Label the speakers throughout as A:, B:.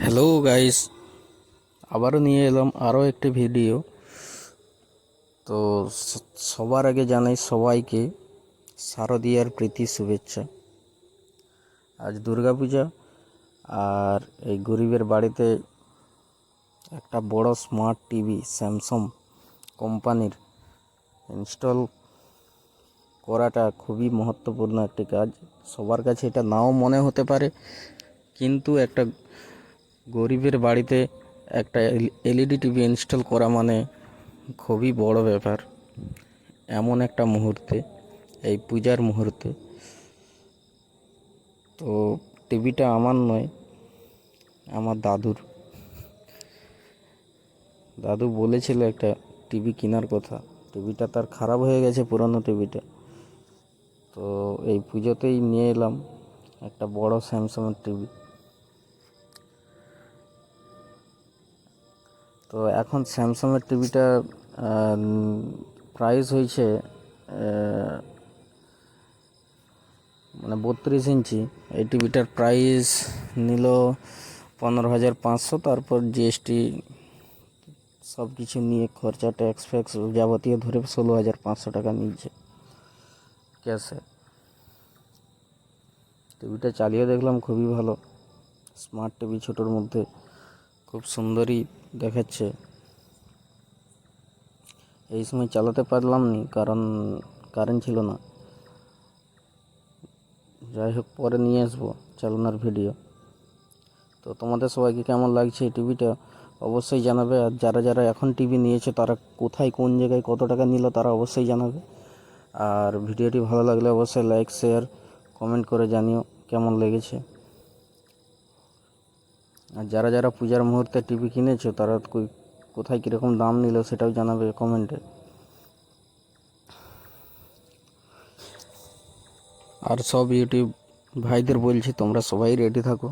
A: Hello guys আবারও নিয়ে এলাম আরও একটি ভিডিও তো সবার আগে জানাই সবাইকে শারদীয়ার প্রীতি শুভেচ্ছা। আজ দুর্গাপূজা আর এই গরিবের বাড়িতে একটা বড় স্মার্ট টিভি স্যামসাং কোম্পানির ইনস্টল করাটা খুবই মহত্বপূর্ণ একটি কাজ। সবার কাছে এটা নাও মনে হতে পারে, কিন্তু একটা গরিবের বাড়িতে একটা এলইডি টিভি ইনস্টল করা মানে খুবই বড় ব্যাপার। এমন একটা মুহূর্তে, এই পূজার মুহূর্তে। তো টিভিটা আমার নয়, আমার দাদুর। দাদু বলেছিল একটা টিভি কেনার কথা। টিভিটা তার খারাপ হয়ে গেছে, পুরনো টিভিটা। তো এই পুজোতেই নিয়ে এলাম একটা বড় স্যামসাংয়ের টিভি। তো এখন স্যামসাংয়ের টিভিটা প্রাইস হয়েছে মানে বত্রিশ ইঞ্চি। এই টিভিটার প্রাইস নিল পনেরো হাজার পাঁচশো। তারপর জিএসটি সব কিছু নিয়ে খরচা ট্যাক্স ফ্যাক্স যাবতীয় ধরে ষোলো হাজার পাঁচশো টাকা নিচ্ছে ক্যাশে টিভিটা চালিয়ে দেখলাম, খুবই ভালো। স্মার্ট টিভি ছোটোর মধ্যে। খুব সুন্দরই দেখাচ্ছে। এই সময় চালাতে পারলাম নি, কারণ কারেন্ট ছিল না। যাই হোক, পরে নিয়ে আসব চালানোর ভিডিও তো তোমাদের সবাইকে কেমন লাগছে এই টিভিটা অবশ্যই জানাবে, আর যারা যারা এখন টিভি নিয়েছে, তারা কোথায়, কোন জায়গায় কত টাকা নিল, তারা অবশ্যই জানাবে। আর ভিডিওটি ভালো লাগলে অবশ্যই লাইক শেয়ার কমেন্ট করে জানিও কেমন লেগেছে। আর যারা যারা পূজার মুহূর্তে টিভি কিনেছো, তারা কোথায় কীরকম দাম নিল সেটাও জানাবে কমেন্টে আর সব ইউটিউব ভাইদের বলছি, তোমরা সবাই রেডি থাকো,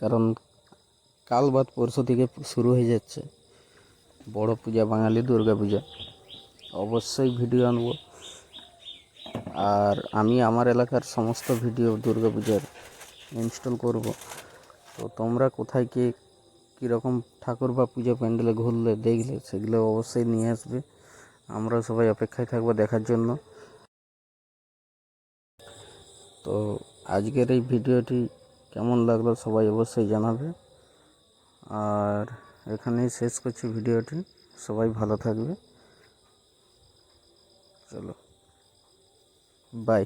A: কারণ কাল বাদ পরশু থেকে শুরু হয়ে যাচ্ছে বড় পূজা, বাঙালি দুর্গা পূজা। অবশ্যই ভিডিও আনব। আর আমি আমার এলাকার সমস্ত ভিডিও দুর্গা পূজার ইনস্টল করব। তো তোমরা কোথায় কে কীরকম ঠাকুর বা পূজা প্যান্ডেলে ঘুরলে, দেখলে, সেগুলো অবশ্যই নিয়ে আসবে। আমরা সবাই অপেক্ষায় থাকব দেখার জন্য। তো আজকের এই ভিডিওটি কেমন লাগল সবাই অবশ্যই জানাবে। আর এখানেই শেষ করছি ভিডিওটি। সবাই ভালো থাকবে। চলো বাই